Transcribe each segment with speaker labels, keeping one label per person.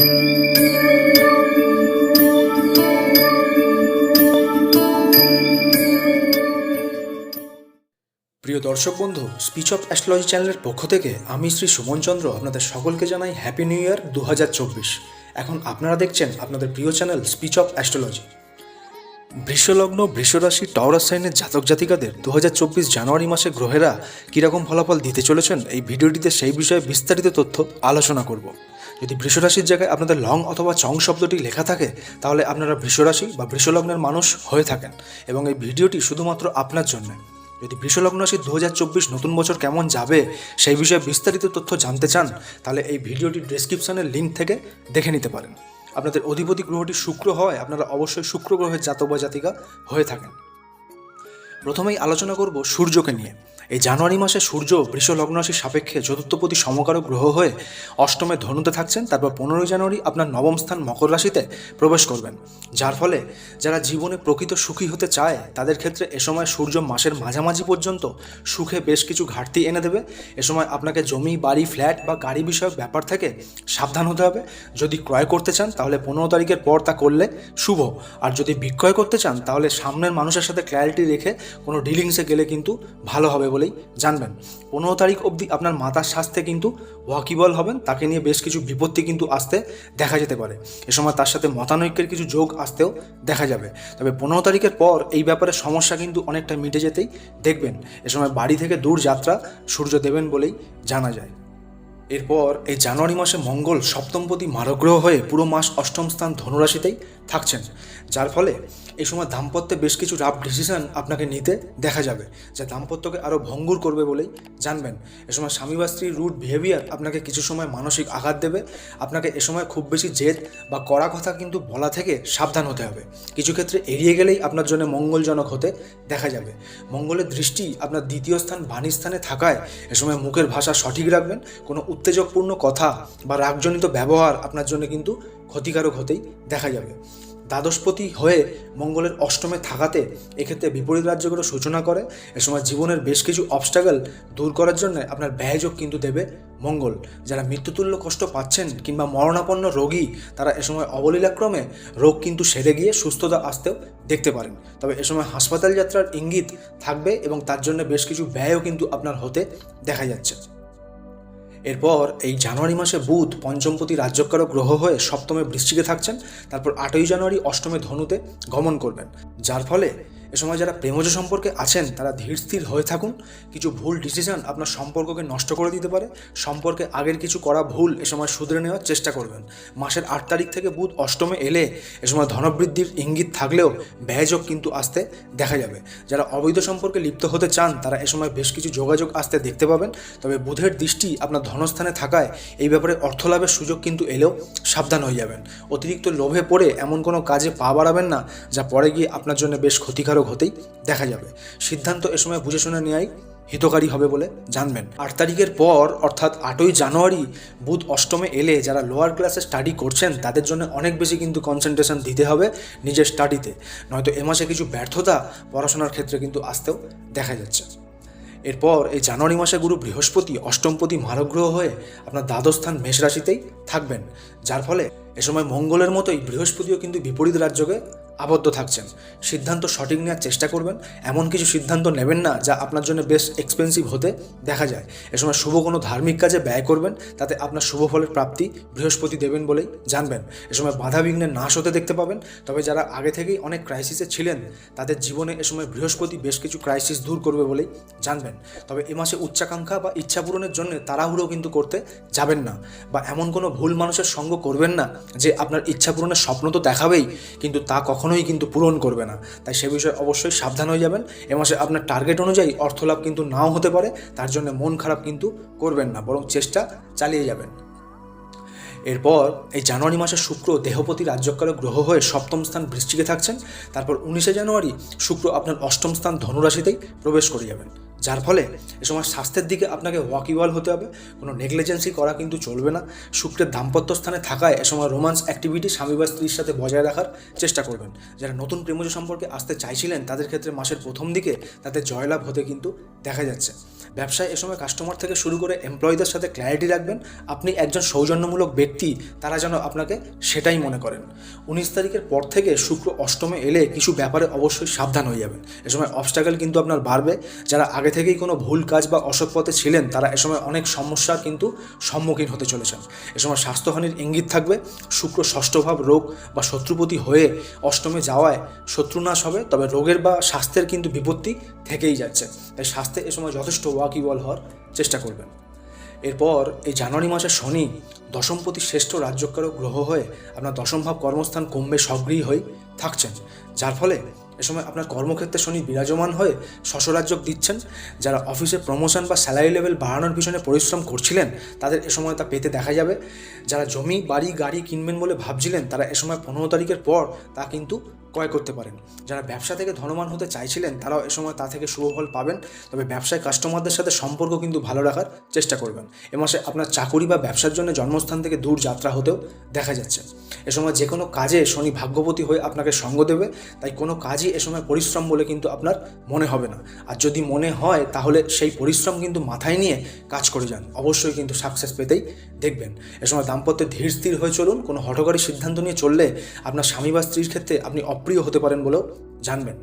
Speaker 1: প্রিয় দর্শক বন্ধু স্পিচ অফ অ্যাস্ট্রোলজি চ্যানেলের পক্ষ থেকে আমি শ্রী সুমন চন্দ্র আপনাদের সকলকে জানাই হ্যাপি নিউ ইয়ার দু হাজার চব্বিশ। এখন আপনারা দেখছেন আপনাদের প্রিয় চ্যানেল স্পিচ অফ অ্যাস্ট্রোলজি বৃষলগ্ন, বৃষরাশি টরাস সাইনের জাতক জাতিকাদের দু হাজার চব্বিশ জানুয়ারি মাসে গ্রহেরা কীরকম ফলাফল দিতে চলেছেন এই ভিডিওটিতে সেই বিষয়ে বিস্তারিত তথ্য আলোচনা করব। যদি বৃষরাশির জায়গায় আপনাদের লং অথবা চং শব্দটি লেখা থাকে, তাহলে আপনারা বৃষরাশি বা বৃষলগ্নের মানুষ হয়ে থাকেন এবং এই ভিডিওটি শুধুমাত্র আপনার জন্য। যদি বৃষলগ্ন রাশি দু নতুন বছর কেমন যাবে সেই বিষয়ে বিস্তারিত তথ্য জানতে চান, তাহলে এই ভিডিওটি ডেসক্রিপশনের লিঙ্ক থেকে দেখে নিতে পারেন। আপনাদের অধিপতি গ্রহটি শুক্র হয়, আপনারা অবশ্যই শুক্র গ্রহের জাতক বা জাতিকা হয়ে থাকেন। প্রথমেই আলোচনা করব সূর্যকে নিয়ে। এই জানুয়ারি মাসে সূর্য বৃষ লগ্ন রাশির সাপেক্ষে চতুর্থপতি সমকারক গ্রহ হয়ে অষ্টমে ধনুতে থাকছেন, তারপর পনেরোই জানুয়ারি আপনার নবম স্থান মকর রাশিতে প্রবেশ করবেন। যার ফলে যারা জীবনে প্রকৃত সুখী হতে চায়, তাদের ক্ষেত্রে এ সময় সূর্য মাসের মাঝামাঝি পর্যন্ত সুখে বেশ কিছু ঘাটতি এনে দেবে। এ সময় আপনাকে জমি, বাড়ি, ফ্ল্যাট বা গাড়ি বিষয়ক ব্যাপার থেকে সাবধান হতে হবে। যদি ক্রয় করতে চান, তাহলে পনেরো তারিখের পর তা করলে শুভ। আর যদি বিক্রয় করতে চান, তাহলে সামনের মানুষের সাথে ক্ল্যারিটি রেখে কোনো ডিলিংসে গেলে কিন্তু ভালো হবে বলেই জানবেন। পনেরো তারিখ অবধি আপনার মাতার স্বাস্থ্যে কিন্তু ওয়াকিবল হবেন, তাকে নিয়ে বেশ কিছু বিপত্তি কিন্তু আসতে দেখা যেতে পারে। এ সময় তার সাথে মতানৈক্যের কিছু যোগ আসতেও দেখা যাবে। তবে পনেরো তারিখের পর এই ব্যাপারে সমস্যা কিন্তু অনেকটা মিটে যেতেই দেখবেন। এ সময় বাড়ি থেকে দূর যাত্রা সূর্য দেবেন বলেই জানা যায়। এরপর এই জানুয়ারি মাসে মঙ্গল সপ্তমপতি মারগ্রহ হয়ে পুরো মাস অষ্টম স্থান ধনুরাশিতেই থাকছেন, যার ফলে এই সময় দাম্পত্যে বেশ কিছু রাফ ডিসিশন আপনাকে নিতে দেখা যাবে, যা দাম্পত্যকে আরও ভঙ্গুর করবে বলেই জানবেন। এ সময় স্বামী বা স্ত্রীর রুট বিহেভিয়ার আপনাকে কিছু সময় মানসিক আঘাত দেবে, আপনাকে এ সময় খুব বেশি জেদ বা কড়া কথা কিন্তু বলা থেকে সাবধান হতে হবে। কিছু ক্ষেত্রে এড়িয়ে গেলেই আপনার জন্য মঙ্গলজনক হতে দেখা যাবে। মঙ্গলের দৃষ্টি আপনার দ্বিতীয় স্থান বাণী স্থানে থাকায় এ সময় মুখের ভাষা সঠিক রাখবেন, কোনো উত্তেজকপূর্ণ কথা বা রাগজনিত ব্যবহার আপনার জন্য কিন্তু ক্ষতিকারক হতেই দেখা যাবে। দ্বাদশপতি হয়ে মঙ্গলের অষ্টমে থাকাতে এক্ষেত্রে বিপরীত রাজ্যগুলো সূচনা করে। এ সময় জীবনের বেশ কিছু অবস্টাগল দূর করার জন্য আপনার ব্যয়যোগ কিন্তু দেবে মঙ্গল। যারা মৃত্যুতুল্য কষ্ট পাচ্ছেন কিংবা মরণাপন্ন রোগী, তারা এ সময় অবলীলাক্রমে রোগ কিন্তু সেরে গিয়ে সুস্থতা আসতেও দেখতে পারেন। তবে এ সময় হাসপাতাল যাত্রার ইঙ্গিত থাকবে এবং তার জন্য বেশ কিছু ব্যয়ও কিন্তু আপনার হতে দেখা যাচ্ছে। এরপর এই জানুয়ারি মাসে বুধ পঞ্চমপতি রাজ্যকারক গ্রহ হয়ে সপ্তমে বৃশ্চিকে থাকছেন। তারপর আটই জানুয়ারি অষ্টমে ধনুতে গমন করবেন। যার ফলে এ সময় যারা প্রেমজ সম্পর্কে আছেন, তারা ধীর স্থির হয়ে থাকুন। কিছু ভুল ডিসিশন আপনার সম্পর্ককে নষ্ট করে দিতে পারে। সম্পর্কে আগের কিছু করা ভুল এ সময় শুধরে নেওয়ার চেষ্টা করবেন। মাসের আট তারিখ থেকে বুধ অষ্টমে এলে এ সময় ধনবৃদ্ধির ইঙ্গিত থাকলেও ব্যয়যোগ কিন্তু আসতে দেখা যাবে। যারা অবৈধ সম্পর্কে লিপ্ত হতে চান, তারা এ সময় বেশ কিছু যোগাযোগ আসতে দেখতে পাবেন। তবে বুধের দৃষ্টি আপনার ধনস্থানে থাকায় এই ব্যাপারে অর্থ লাভের সুযোগ কিন্তু এলেও সাবধান হয়ে যাবেন। অতিরিক্ত লোভে পড়ে এমন কোনো কাজে পা বাড়াবেন না, যা পরে গিয়ে আপনার জন্য বেশ ক্ষতিকারক হতেই দেখা যাবে। সিদ্ধান্ত এ সময় বুঝে শুনে নেওয়াই হিতকারী হবে বলে জানবেন। আট তারিখের পর, অর্থাৎ আটই জানুয়ারি, বুধ অষ্টমে এলে যারা লোয়ার ক্লাসে স্টাডি করছেন, তাদের জন্য অনেক বেশি কিন্তু কনসেন্ট্রেশন দিতে হবে নিজের স্টাডিতে নয়তো এ মাসে কিছু ব্যর্থতা পড়াশোনার ক্ষেত্রে কিন্তু আসতেও দেখা যাচ্ছে। এরপর এই জানুয়ারি মাসে গুরু বৃহস্পতি, অষ্টমপতি মারগ্রহ হয়ে আপনার দ্বাদশ স্থান মেষ রাশিতেই থাকবেন। যার ফলে এ সময় মঙ্গলের মতোই বৃহস্পতিও কিন্তু বিপরীত রাজ্যকে আবদ্ধ থাকছেন। সিদ্ধান্ত সঠিক নেওয়ার চেষ্টা করবেন। এমন কিছু সিদ্ধান্ত নেবেন না যা আপনার জন্য বেশ এক্সপেন্সিভ হতে দেখা যায়। এ সময় শুভ কোনো ধার্মিক কাজে ব্যয় করবেন, তাতে আপনার শুভ ফলের প্রাপ্তি বৃহস্পতি দেবেন বলেই জানবেন। এ সময় বাধা বিঘ্নে নাশ হতে দেখতে পাবেন। তবে যারা আগে থেকেই অনেক ক্রাইসিসে ছিলেন, তাদের জীবনে এ সময় বৃহস্পতি বেশ কিছু ক্রাইসিস দূর করবে বলেই জানবেন। তবে এ মাসে উচ্চাকাঙ্ক্ষা বা ইচ্ছা পূরণের জন্য তাড়াহুড়ো কিন্তু করতে যাবেন না বা এমন কোনো ভুল মানুষের সঙ্গ করবেন না যে আপনার ইচ্ছা পূরণের স্বপ্ন তো দেখাবেই, কিন্তু তা কখনোই কিন্তু পূরণ করবে না। তাই সে বিষয়ে অবশ্যই সাবধান হয়ে যাবেন এ মাসে আপনার টার্গেট অনুযায়ী অর্থলাভ কিন্তু নাও হতে পারে। তার জন্য মন খারাপ কিন্তু করবেন না, বরং চেষ্টা চালিয়ে যাবেন। এরপর এই জানুয়ারি মাসে শুক্র দেহপতি রাজ্যকারক গ্রহ হয়ে সপ্তম স্থান বৃষ্টিকে থাকছেন। তারপর উনিশে জানুয়ারি শুক্র আপনার অষ্টম স্থান ধনুরাশিতেই প্রবেশ করে যাবেন। যার ফলে এ সময় স্বাস্থ্যের দিকে আপনাকে ওয়াকিওয়াল হতে হবে। কোনো নেগলিজেন্সি করা কিন্তু চলবে না। শুক্রের দাম্পত্য স্থানে থাকায় এ সময় রোমান্স অ্যাক্টিভিটি স্বামী বা স্ত্রীর সাথে বজায় রাখার চেষ্টা করবেন। যারা নতুন প্রেমজ সম্পর্কে আসতে চাইছিলেন, তাদের ক্ষেত্রে মাসের প্রথম দিকে তাদের জয়লাভ হতে কিন্তু দেখা যাচ্ছে। ব্যবসায় এ সময় কাস্টমার থেকে শুরু করে এমপ্লয়ীদের সাথে ক্ল্যারিটি রাখবেন। আপনি একজন সৌজন্যমূলক ব্যক্তি, তারা যেন আপনাকে সেটাই মনে করেন। উনিশ তারিখের পর থেকে শুক্র অষ্টমে এলে কিছু ব্যাপারে অবশ্যই সাবধান হয়ে যাবেন। এ সময় কিন্তু আপনার বাড়বে। যারা আগে থেকেই কোনো ভুল কাজ বা অসৎ পথে ছিলেন, তারা এ সময় অনেক সমস্যার কিন্তু সম্মুখীন হতে চলেছেন। এ সময় স্বাস্থ্যহানির ইঙ্গিত থাকবে। শুক্র ষষ্ঠভাব রোগ বা শত্রুপতি হয়ে অষ্টমে যাওয়ায় শত্রুনাশ হবে, তবে রোগের বা স্বাস্থ্যের কিন্তু বিপত্তি থেকেই যাচ্ছে। তাই স্বাস্থ্যে এ সময় যথেষ্ট ওয়াকিবল হওয়ার চেষ্টা করবেন। এরপর এই জানুয়ারি মাসে শনি দশমপতি শ্রেষ্ঠ রাজ্যকারক গ্রহ হয়ে আপনার দশম ভাব কর্মস্থান কমবে সক্রিয় হয়ে থাকছেন। যার ফলে এ সময় আপনার কর্মক্ষেত্রে শনি বিরাজমান হয়ে শশরাজ্য দিচ্ছেন। যারা অফিসে প্রমোশন বা স্যালারি লেভেল বাড়ানোর পিছনে পরিশ্রম করছিলেন, তাদের এ সময় তা পেতে দেখা যাবে। যারা জমি, বাড়ি, গাড়ি কিনবেন বলে ভাবছিলেন, তারা এ সময় পনেরো তারিখের পর তা কিন্তু ক্রয় করতে পারেন। যারা ব্যবসা থেকে ধনবান হতে চাইছিলেন, তারাও এ সময় তা থেকে শুভফল পাবেন। তবে ব্যবসায় কাস্টমারদের সাথে সম্পর্ক কিন্তু ভালো রাখার চেষ্টা করবেন। এ মাসে আপনার চাকুরি বা ব্যবসার জন্য জন্মস্থান থেকে দূর যাত্রা হতেও দেখা যাচ্ছে। এ সময় যে কোনো কাজে শনি ভাগ্যবতী হয়ে আপনাকে সঙ্গ দেবে। তাই কোনো কাজই এ সময় পরিশ্রম বলে কিন্তু আপনার মনে হবে না। আর যদি মনে হয়, তাহলে সেই পরিশ্রম কিন্তু মাথায় নিয়ে কাজ করে যান। অবশ্যই কিন্তু সাকসেস পেতেই দেখবেন। এ সময় দাম্পত্যে ধীর স্থির হয়ে চলুন। কোনো হঠকারী সিদ্ধান্ত নিয়ে চললে আপনার স্বামী বা স্ত্রীর ক্ষেত্রে আপনি অপ্রিয় হতে পারেন বলেও জানবেন।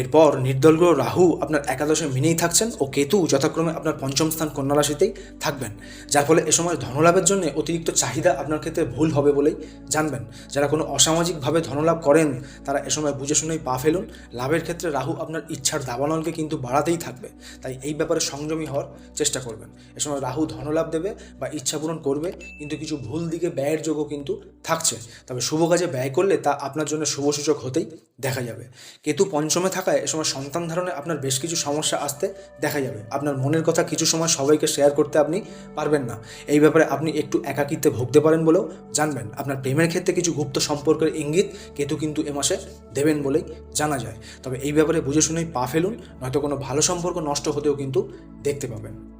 Speaker 1: এরপর নির্দল গ্রহ রাহু আপনার একাদশে মিনেই থাকছেন ও কেতু যথাক্রমে আপনার পঞ্চম স্থান কন্যা রাশিতেই থাকবেন। যার ফলে এ সময় ধনলাভের জন্য অতিরিক্ত চাহিদা আপনার ক্ষেত্রে ভুল হবে বলেই জানবেন। যারা কোনো অসামাজিকভাবে ধনলাভ করেন, তারা এ সময় বুঝে শুনেই পা ফেলুন। লাভের ক্ষেত্রে রাহু আপনার ইচ্ছার দাবানলকে কিন্তু বাড়াতেই থাকবে। তাই এই ব্যাপারে সংযমী হওয়ার চেষ্টা করবেন। এ সময় রাহু ধনলাভ দেবে বা ইচ্ছা পূরণ করবে, কিন্তু কিছু ভুল দিকে ব্যয়ের যোগও কিন্তু থাকছে। তবে শুভ কাজে ব্যয় করলে তা আপনার জন্য শুভ সূচক হতেই দেখা যাবে। কেতু পঞ্চমে থাকায় এ সময় সন্তান ধারণে আপনার বেশ কিছু সমস্যা আসতে দেখা যাবে। আপনার মনের কথা কিছু সময় সবাইকে শেয়ার করতে আপনি পারবেন না। এই ব্যাপারে আপনি একটু একাকিত্বে ভুগতে পারেন বলেও জানবেন। আপনার প্রেমের ক্ষেত্রে কিছু গুপ্ত সম্পর্কের ইঙ্গিত কেতু কিন্তু এ মাসে দেবেন বলেই জানা যায়। তবে এই ব্যাপারে বুঝে শুনেই পা ফেলুন, নয়তো কোনো ভালো সম্পর্ক নষ্ট হতেও কিন্তু দেখতে পাবেন।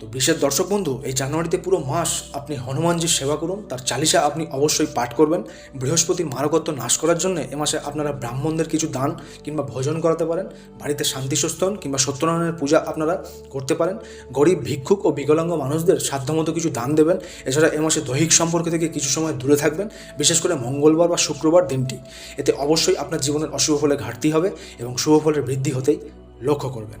Speaker 1: তো বিশেষ দর্শক বন্ধু, এই জানুয়ারিতে পুরো মাস আপনি হনুমানজির সেবা করুন। তার চালিশা আপনি অবশ্যই পাঠ করবেন। বৃহস্পতির মারকত্ব নাশ করার জন্য এ মাসে আপনারা ব্রাহ্মণদের কিছু দান কিংবা ভোজন করাতে পারেন। বাড়িতে শান্তি সুস্থন কিংবা সত্যনারায়ণের পূজা আপনারা করতে পারেন। গরিব ভিক্ষুক ও বিকলাঙ্গ মানুষদের সাধ্যমতো কিছু দান দেবেন। এছাড়া এ মাসে দৈহিক সম্পর্ক থেকে কিছু সময় দূরে থাকবেন। বিশেষ করে মঙ্গলবার বা শুক্রবার দিনটি। এতে অবশ্যই আপনার জীবনের অশুভ ফলে ঘাটতি হবে এবং শুভ ফলের বৃদ্ধি হতেই লক্ষ্য করবেন।